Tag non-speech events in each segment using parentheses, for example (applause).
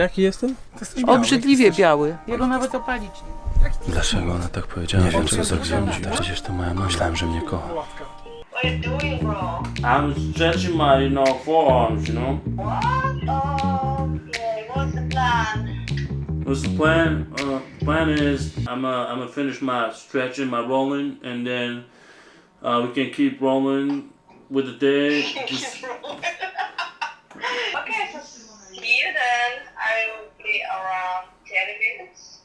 Jaki jestem? Obrzydliwie biały. Jego nawet opalić nie Dlaczego ona tak powiedziała? Nie wiem, co tak zrobiła. Przecież to moja mama. Myślałem, że mnie kocha. What are you doing, bro? I'm stretching my, you know, forearms, you know. What? Okay, what's the plan? What's the plan? Uh, the plan is I'm uh, I'm gonna finish my stretching, my rolling, and then uh, we can keep rolling with the day. (laughs) Just, okay, so see you then. I will be around 10 minutes.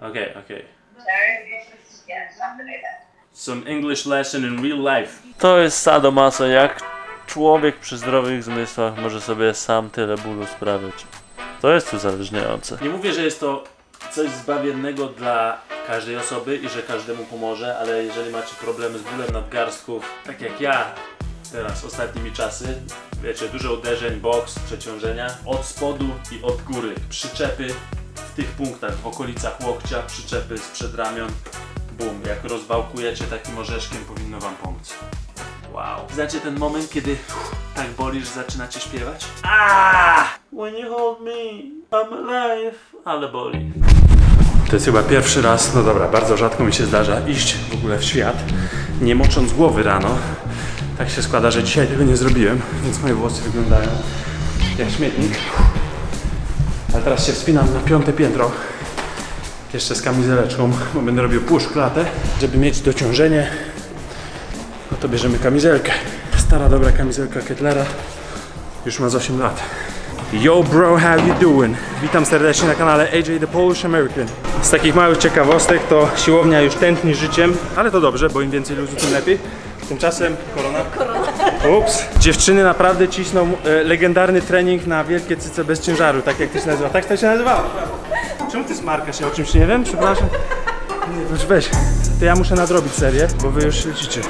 Okay, okay. 10 minutes, yeah, something like that. Some English lesson in real life. To jest sadomaso, jak człowiek przy zdrowych zmysłach może sobie sam tyle bólu sprawiać. To jest uzależniające. Nie mówię, że jest to coś zbawiennego dla każdej osoby i że każdemu pomoże, ale jeżeli macie problemy z bólem nadgarstków, tak jak ja teraz ostatnimi czasy, wiecie, dużo uderzeń, boks, przeciążenia, od spodu i od góry, przyczepy w tych punktach, w okolicach łokcia, przyczepy z przedramion, bum, jak rozwałkujecie takim orzeszkiem powinno wam pomóc. Wow. Znacie ten moment, kiedy tak boli, że zaczynacie śpiewać? Ah! When you hold me, I'm alive. Ale boli. To jest chyba pierwszy raz, no dobra, bardzo rzadko mi się zdarza iść w ogóle w świat, nie mocząc głowy rano. Tak się składa, że dzisiaj tego nie zrobiłem, więc moje włosy wyglądają jak śmietnik. Ale teraz się wspinam na piąte piętro, jeszcze z kamizeleczką, bo będę robił push klatę. Żeby mieć dociążenie, no to bierzemy kamizelkę. Stara dobra kamizelka Kettlera, już ma z 8 lat. Yo bro, how you doing? Witam serdecznie na kanale AJ The Polish American. Z takich małych ciekawostek to siłownia już tętni życiem, ale to dobrze, bo im więcej luzu, tym lepiej. Tymczasem korona. Ups. Dziewczyny naprawdę cisną e, legendarny trening na wielkie cyce bez ciężaru, tak jak to się nazywa. Tak to się nazywało. Czemu ty smarkasz się o czymś nie wiem? Przepraszam. Nie, już weź. To ja muszę nadrobić serię, bo wy już lecicie.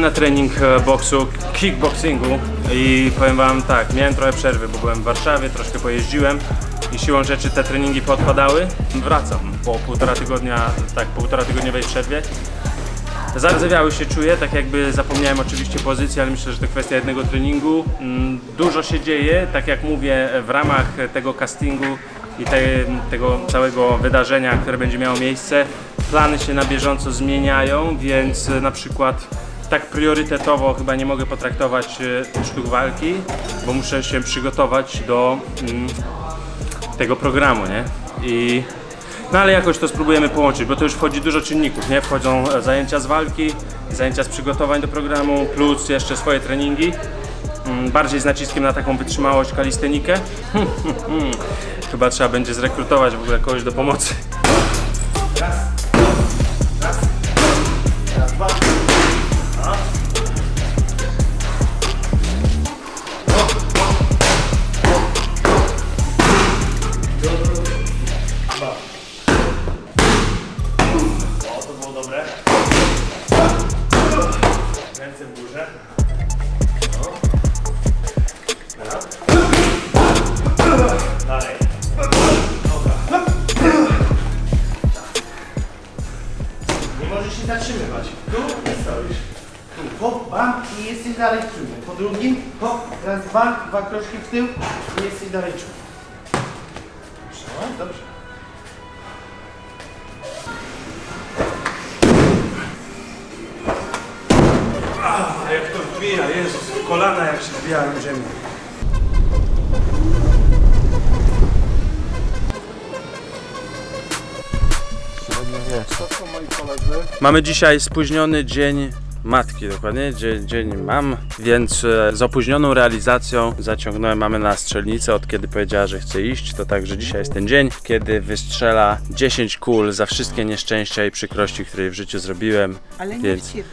Na trening e, boksu, kickboxingu i powiem wam tak, miałem trochę przerwy, bo byłem w Warszawie, troszkę pojeździłem i siłą rzeczy te treningi podpadały. Wracam po półtora tygodnia, tak, półtora tygodniowej przerwie. Zardzewiały się czuję, tak jakby zapomniałem oczywiście pozycji, ale myślę, że to kwestia jednego treningu. Mm, Dużo się dzieje, tak jak mówię, w ramach tego castingu i te, tego całego wydarzenia, które będzie miało miejsce. Plany się na bieżąco zmieniają, więc na przykład tak priorytetowo chyba nie mogę potraktować e, sztuk walki, bo muszę się przygotować do mm, tego programu, nie? I no ale jakoś to spróbujemy połączyć, bo to już wchodzi dużo czynników, nie? Wchodzą e, zajęcia z walki, zajęcia z przygotowań do programu, plus jeszcze swoje treningi. Mm, Bardziej z naciskiem na taką wytrzymałość kalistenikę. (laughs) Chyba trzeba będzie zrekrutować w ogóle kogoś do pomocy. To drugim, hop, raz, dwa, dwa kroczki w tył i jesteś dalej czujny. Dobrze, dobrze. A jak to wbija, Jezus, kolana jak się wbijają w ziemię. Mamy dzisiaj spóźniony dzień matki, dokładnie, dzień, dzień mam, więc e, z opóźnioną realizacją zaciągnąłem mamę na strzelnicę, od kiedy powiedziała, że chce iść, to także dzisiaj jest ten dzień, kiedy wystrzela 10 kul za wszystkie nieszczęścia i przykrości, które w życiu zrobiłem. Ale nie Więc- w ciebie.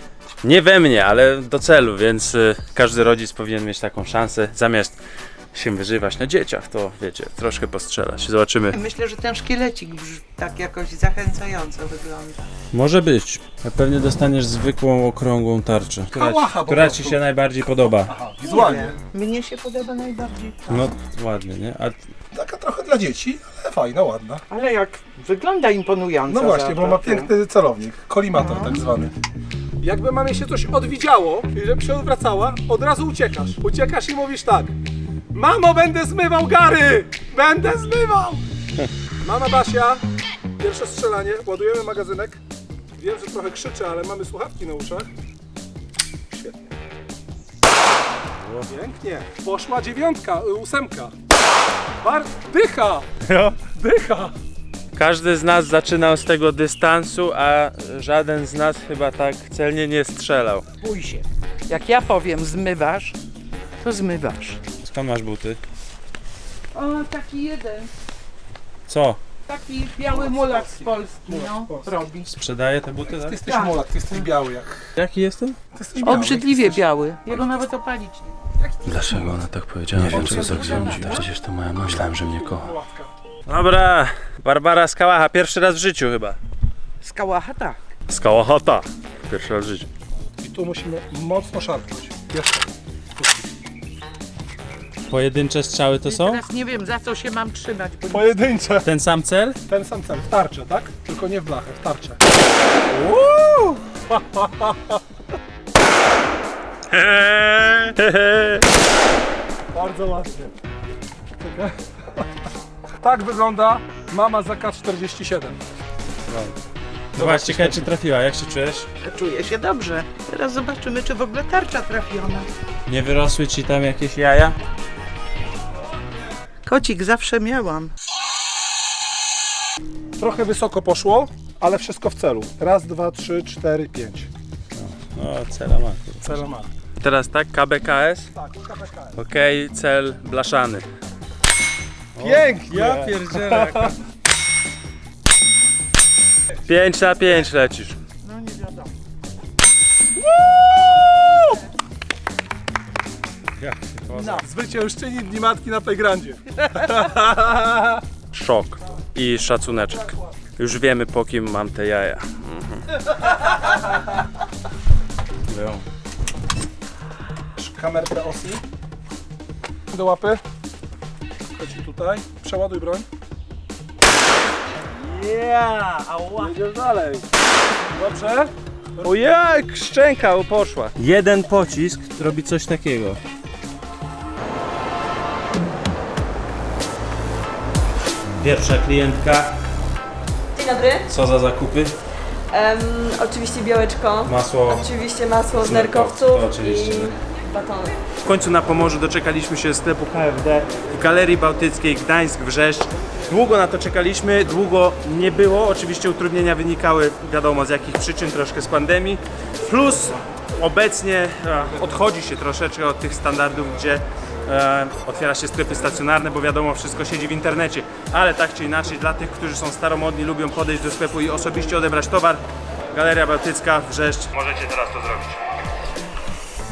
Nie we mnie, ale do celu, więc y, każdy rodzic powinien mieć taką szansę, zamiast się wyżywać na dzieciach, to wiecie, troszkę postrzelać. Zobaczymy. Myślę, że ten szkielecik brz- tak jakoś zachęcająco wygląda. Może być. A pewnie dostaniesz zwykłą, okrągłą tarczę. Która, Kałacha po która prostu. ci się najbardziej podoba. Aha, wizualnie. Mnie się podoba najbardziej. No ładnie, nie? A Taka trochę dla dzieci, ale fajna, ładna. Ale jak wygląda imponująco. No właśnie, bo ma piękny celownik, kolimator tak zwany. Jakby mamie się coś odwidziało i żeby się odwracała, od razu uciekasz. Uciekasz i mówisz tak. Mamo, będę zmywał gary! Będę zmywał! Mama Basia, pierwsze strzelanie, ładujemy magazynek. Wiem, że trochę krzyczę, ale mamy słuchawki na uszach. Świetnie. Pięknie. Poszła dziewiątka, y, ósemka. Bar... Dycha! Dycha! każdy z nas zaczynał z tego dystansu, a żaden z nas chyba tak celnie nie strzelał. Bój się. Jak ja powiem zmywasz, to zmywasz. Skąd masz buty? O, taki jeden. Co? Taki biały mulak z Polski, no, Polski. robi. Sprzedaje te buty, Ty tak? jesteś Tak. mulak, ty jesteś biały jak... Jaki jestem? Ty jesteś biały. Obrzydliwie biały. Jego nawet opalić nie. Dlaczego ona tak powiedziała? Nie wiem, co tak zrobić. Przecież to moja mama. Myślałem, że mnie kocha. Dobra, Barbara Skałacha, pierwszy raz w życiu chyba. Z kałacha tak. Skałachata. Pierwszy raz w życiu. I tu musimy mocno szarpnąć. Jeszcze. Pojedyncze strzały to są? Teraz nie wiem za co się mam trzymać. Bo... Pojedyncze. Ten sam cel? Ten sam cel, w tarczę, tak? Tylko nie w blachę, w tarczę. (laughs) Bardzo ładnie. Czekaj. Tak wygląda mama za K47. Zobacz, ciekawe czy trafiła, jak się czujesz? Czuję się dobrze. Teraz zobaczymy, czy w ogóle tarcza trafiona. Nie wyrosły ci tam jakieś jaja? Kocik zawsze miałam. Trochę wysoko poszło, ale wszystko w celu. Raz, dwa, trzy, cztery, pięć. No, cela ma. Cel ma. Teraz tak, KBKS. Tak, KPK. Okej, cel blaszany. Pięknie! Ja pierdzielę. 5 na 5 lecisz. No nie wiadomo. No. (laughs) Zwyciężczyni Dni Matki na Playgroundzie. (laughs) Szok i szacuneczek. Już wiemy po kim mam te jaja. Mhm. Kamerkę osi. Do łapy. Chodź tutaj. Przeładuj broń. Yeah, ała. Jedziesz dalej. Dobrze? Ojej, szczęka poszła. Jeden pocisk robi coś takiego. Pierwsza klientka. Dzień dobry. Co za zakupy? Em, oczywiście białeczko. Masło. Oczywiście masło z nerkowców, to oczywiście, i batony. W końcu na Pomorzu doczekaliśmy się sklepu KFD w Galerii Bałtyckiej Gdańsk Wrzeszcz. Długo na to czekaliśmy, długo nie było. Oczywiście utrudnienia wynikały wiadomo z jakich przyczyn, troszkę z pandemii. Plus obecnie e, odchodzi się troszeczkę od tych standardów, gdzie e, otwiera się sklepy stacjonarne, bo wiadomo wszystko siedzi w internecie. Ale tak czy inaczej dla tych, którzy są staromodni, lubią podejść do sklepu i osobiście odebrać towar, Galeria Bałtycka Wrzeszcz. Możecie teraz to zrobić.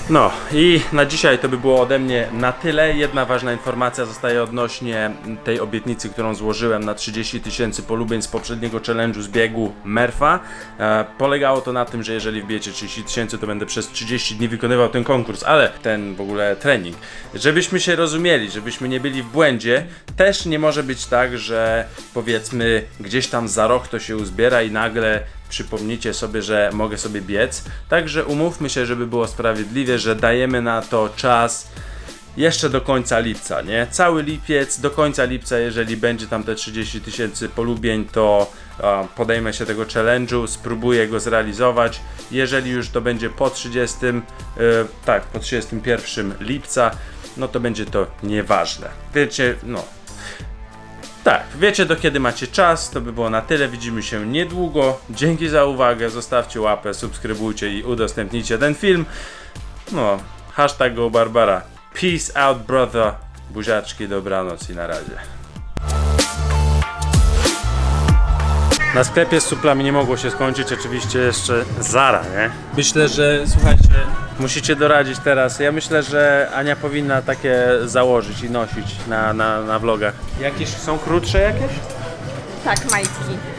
No i na dzisiaj to by było ode mnie na tyle. Jedna ważna informacja zostaje odnośnie tej obietnicy, którą złożyłem na 30 tysięcy polubień z poprzedniego challenge'u z biegu Merfa. E, polegało to na tym, że jeżeli wbijecie 30 tysięcy, to będę przez 30 dni wykonywał ten konkurs, ale ten w ogóle trening. Żebyśmy się rozumieli, żebyśmy nie byli w błędzie, też nie może być tak, że powiedzmy gdzieś tam za rok to się uzbiera i nagle przypomnicie sobie, że mogę sobie biec. Także umówmy się, żeby było sprawiedliwie, że dajemy na to czas jeszcze do końca lipca, nie? Cały lipiec, do końca lipca, jeżeli będzie tam te 30 tysięcy polubień, to a, podejmę się tego challenge'u, spróbuję go zrealizować. Jeżeli już to będzie po 30, e, tak, po 31 lipca, no to będzie to nieważne. Wiecie, no, Tak, wiecie do kiedy macie czas, to by było na tyle, widzimy się niedługo. Dzięki za uwagę, zostawcie łapę, subskrybujcie i udostępnijcie ten film. No, hashtag go Barbara. Peace out brother. Buziaczki, dobranoc i na razie. Na sklepie z suplami nie mogło się skończyć, oczywiście jeszcze Zara, nie? Myślę, że słuchajcie, musicie doradzić teraz. Ja myślę, że Ania powinna takie założyć i nosić na, na, na vlogach. Jakieś są krótsze jakieś? Tak, majtki.